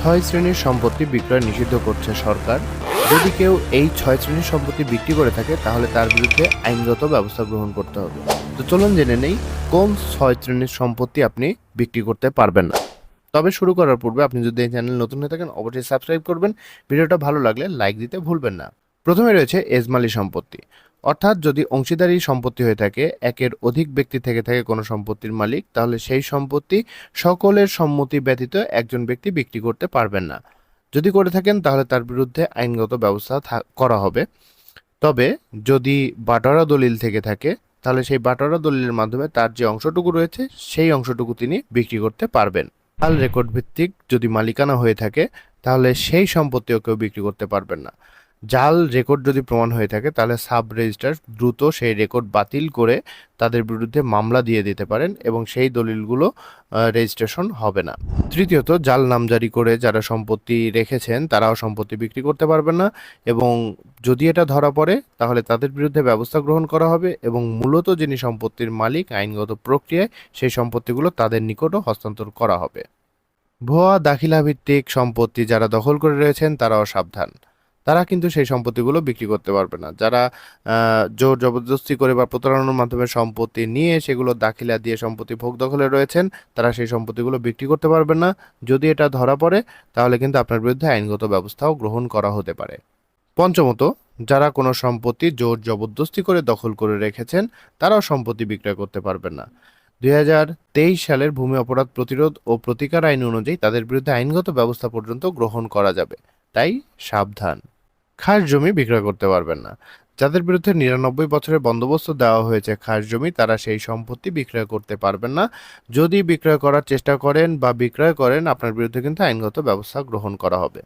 ছয় শ্রেণির সম্পত্তি বিক্রয় নিষিদ্ধ করছে সরকার। যদি কেউ এই ছয় শ্রেণির সম্পত্তি বিক্রি করে থাকে, তাহলে তার বিরুদ্ধে আইনগত ব্যবস্থা গ্রহণ করতে হবে। তো চলুন জেনে নেই, কোন ছয় শ্রেণির সম্পত্তি আপনি বিক্রি করতে পারবেন না। তবে শুরু করার পূর্বে আপনি যদি এই চ্যানেল নতুন হয়ে থাকেন, অবশ্যই সাবস্ক্রাইব করবেন। ভিডিওটা ভালো লাগলে লাইক দিতে ভুলবেন না। প্রথমে রয়েছে এজমালি সম্পত্তি। অর্থাৎ যদি অংশীদারি সম্পত্তি হয়ে থাকে, একের অধিক ব্যক্তি থেকে থাকে কোনো সম্পত্তির মালিক, তাহলে সেই সম্পত্তি সকলের সম্মতি ব্যতীত একজন ব্যক্তি বিক্রি করতে পারবেন না। যদি করে থাকেন, তাহলে তার বিরুদ্ধে আইনগত ব্যবস্থা করা হবে। তবে যদি বাটোয়ারা দলিল থেকে থাকে, তাহলে সেই বাটোয়ারা দলিলের মাধ্যমে তার যে অংশটুকু রয়েছে, সেই অংশটুকু তিনি বিক্রি করতে পারবেন। আল রেকর্ড ভিত্তিক যদি মালিকানা হয়ে থাকে, তাহলে সেই সম্পত্তিও কেউ বিক্রি করতে পারবেন না। জাল রেকর্ড যদি প্রমাণ হয়ে থাকে, তাহলে সাব রেজিস্ট্রার দ্রুত সেই রেকর্ড বাতিল করে তাদের বিরুদ্ধে মামলা দিয়ে দিতে পারেন এবং সেই দলিলগুলো রেজিস্ট্রেশন হবে না। তৃতীয়ত, জাল নামজারি করে যারা সম্পত্তি রেখেছেন, তারাও সম্পত্তি বিক্রি করতে পারবেন না এবং যদি এটা ধরা পড়ে, তাহলে তাদের বিরুদ্ধে ব্যবস্থা গ্রহণ করা হবে এবং মূলত যিনি সম্পত্তির মালিক, আইনগত প্রক্রিয়ায় সেই সম্পত্তিগুলো তাদের নিকটও হস্তান্তর করা হবে। ভুয়া দাখিলা ভিত্তিক সম্পত্তি যারা দখল করে রয়েছেন, তারাও সাবধান। তারা কিন্তু সেই সম্পত্তিগুলো বিক্রি করতে পারবে না। যারা জোর জবরদস্তি করে বা প্রতারণার মাধ্যমে সম্পত্তি নিয়ে সেগুলো দাখিলা দিয়ে সম্পত্তি ভোগ দখলে রয়েছেন, তারা সেই সম্পত্তিগুলো বিক্রি করতে পারবেন না। যদি এটা ধরা পড়ে, তাহলে কিন্তু আপনার বিরুদ্ধে আইনগত ব্যবস্থাও গ্রহণ করা হতে পারে। পঞ্চমত, যারা কোনো সম্পত্তি জোর জবরদস্তি করে দখল করে রেখেছেন, তারাও সম্পত্তি বিক্রয় করতে পারবেন না। দুই হাজার তেইশ সালের ভূমি অপরাধ প্রতিরোধ ও প্রতিকার আইন অনুযায়ী তাদের বিরুদ্ধে আইনগত ব্যবস্থা পর্যন্ত গ্রহণ করা যাবে। তাই সাবধান। খাস জমি বিক্রয় করতে পারবেন না। যাদের বিরুদ্ধে নিরানব্বই বছরের বন্দোবস্ত দেওয়া হয়েছে খাস জমি, তারা সেই সম্পত্তি বিক্রয় করতে পারবেন না। যদি বিক্রয় করার চেষ্টা করেন বা বিক্রয় করেন, আপনার বিরুদ্ধে কিন্তু আইনগত ব্যবস্থা গ্রহণ করা হবে।